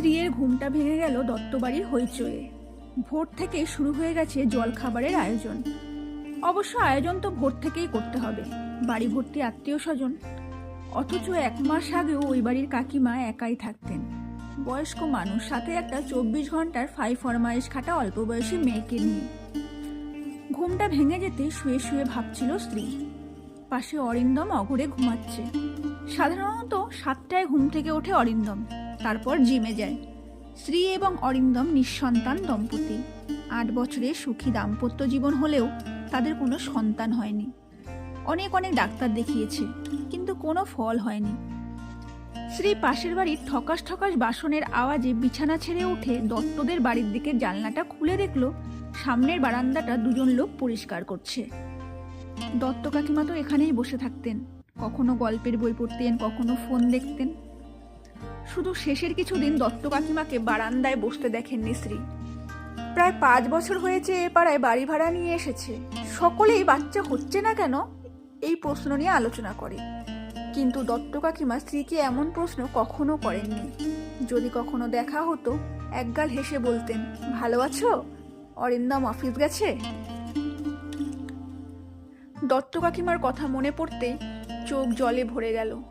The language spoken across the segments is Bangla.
স্ত্রীর ঘুমটা ভেঙে গেল দত্তবাড়ির হইচয়ে ভোর থেকে শুরু হয়ে গেছে জলখাবারের আয়োজন। অবশ্য আয়োজন তো ভোর থেকেই করতে হবে, বাড়ি ভর্তি আত্মীয় স্বজন। অথচ এক মাস আগেও ওই বাড়ির কাকিমা একাই থাকতেন। বয়স্ক মানুষ, সাথে একটা চব্বিশ ঘণ্টার ফাই ফরমাইশ খাটা অল্প বয়সী মেয়েকে নিয়ে। ঘুমটা ভেঙে যেতে শুয়ে শুয়ে ভাবছিল স্ত্রী। পাশে অরিন্দম অঘরে ঘুমাচ্ছে। সাধারণত সাতটায় ঘুম থেকে ওঠে অরিন্দম। তারপর জিমে যায়। স্ত্রী এবং অরিন্দম নিঃসন্তান দম্পতি। আট বছরের সুখী দাম্পত্য জীবন হলেও তাদের কোনো সন্তান হয়নি। অনেক অনেক ডাক্তার দেখিয়েছে, কিন্তু কোনো ফল হয়নি। শ্রী পাশের বাড়ির ঠকাস ঠকাস বাসনের আওয়াজে বিছানা ছেড়ে উঠে দত্তদের বাড়ির দিকে জানলাটা খুলে দেখল, সামনের বারান্দাটা দুজন লোক পরিষ্কার করছে। দত্ত কাকিমা তো এখানেই বসে থাকতেন, কখনো গল্পের বই পড়তেন, কখনো ফোন দেখতেন। শুধু শেষের কিছুদিন দত্ত কাকিমাকে বারান্দায় বসতে দেখেননি শ্রী প্রায় পাঁচ বছর হয়েছে এ পাড়ায় বাড়ি ভাড়া নিয়ে এসেছে। সকলেই বাচ্চা হচ্ছে না কেন? এই প্রশ্ন নিয়ে আলোচনা করে। কিন্তু দত্ত কাকিমা স্ত্রীকে এমন প্রশ্ন কখনো করেননি। যদি কখনো দেখা হতো, একগাল হেসে বলতেন, ভালো আছো? অরিন্দম অফিস গেছে? দত্ত কাকিমার কথা মনে পড়তে চোখ জলে ভরে গেল।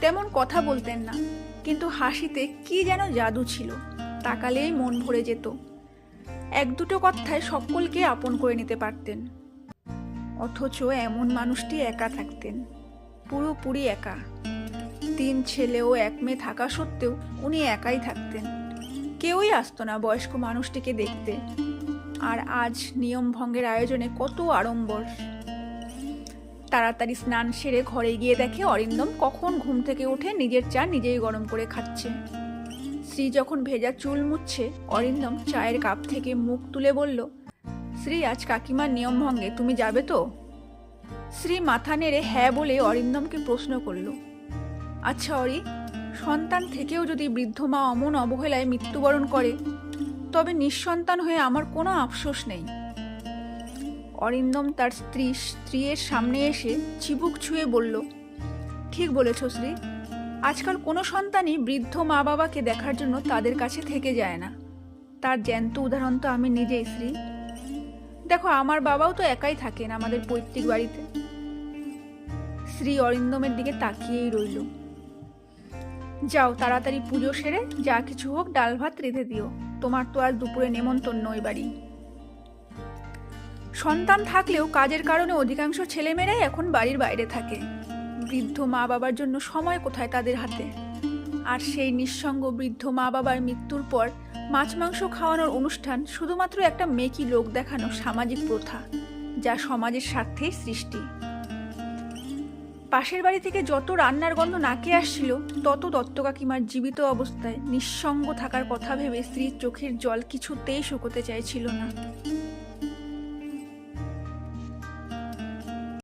তেমন কথা বলতেন না। কিন্তু হাসিতে কি যেন জাদু ছিল, তাকালেই মন ভরে যেত। এক দুটো কথায় সকলকে আপন করে নিতে পারতেন। অথচ এমন মানুষটি একা থাকতেন, পুরোপুরি একা। তিন ছেলে ও এক মেয়ে থাকা সত্ত্বেও উনি একাই থাকতেন। কেউই আসতো না বয়স্ক মানুষটিকে দেখতে। আর আজ নিয়ম ভঙ্গের আয়োজনে কত আড়ম্বর। তাড়াতাড়ি স্নান সেরে ঘরে গিয়ে দেখে অরিন্দম কখন ঘুম থেকে উঠে নিজের চা নিজেই গরম করে খাচ্ছে। শ্রী যখন ভেজা চুল মুছছে, অরিন্দম চায়ের কাপ থেকে মুখ তুলে বলল, শ্রী, আজ কাকিমার নিয়ম ভঙ্গে, তুমি যাবে তো? শ্রী মাথা নেড়ে হ্যাঁ বলে অরিন্দমকে প্রশ্ন করল আচ্ছা অরি, সন্তান থেকেও যদি বৃদ্ধ মা অমন অবহেলায় মৃত্যুবরণ করে, তবে নিঃসন্তান হয়ে আমার কোনো আফসোস নেই। অরিন্দম তার স্ত্রী, স্ত্রীর সামনে এসে চিবুক ছুঁয়ে বলল, ঠিক বলেছ শ্রী। আজকাল কোনো সন্তানই বৃদ্ধ মা বাবাকে দেখার জন্য তাদের কাছে থেকে যায় না। তার জ্যান্ত উদাহরণ তো আমি নিজেই শ্রী। দেখো, আমার বাবাও তো একাই থাকেন আমাদের পৈতৃক বাড়িতে শ্রী অরিন্দমের দিকে তাকিয়েই রইল। যাও, তাড়াতাড়ি পুজো সেরে যা কিছু হোক ডাল ভাত রেঁধে দিও। তোমার তো আজ দুপুরে নেমন্তন্ন ওই বাড়ি। সন্তান থাকলেও কাজের কারণে অধিকাংশ ছেলেমেয়েরাই এখন বাড়ির বাইরে থাকে। বৃদ্ধ মা বাবার জন্য সময় কোথায় তাদের হাতে? আর সেই নিঃসঙ্গ বৃদ্ধ মা বাবার মৃত্যুর পর মাছ মাংস খাওয়ানোর অনুষ্ঠান শুধুমাত্র একটা মেকি লোক দেখানো সামাজিক প্রথা, যা সমাজের স্বার্থেই সৃষ্টি। পাশের বাড়ি থেকে যত রান্নার গন্ধ নাকে আসছিল, তত দত্ত কাকিমার জীবিত অবস্থায় নিঃসঙ্গ থাকার কথা ভেবে স্ত্রীর চোখের জল কিছুতেই শুকোতে চাইছিল না।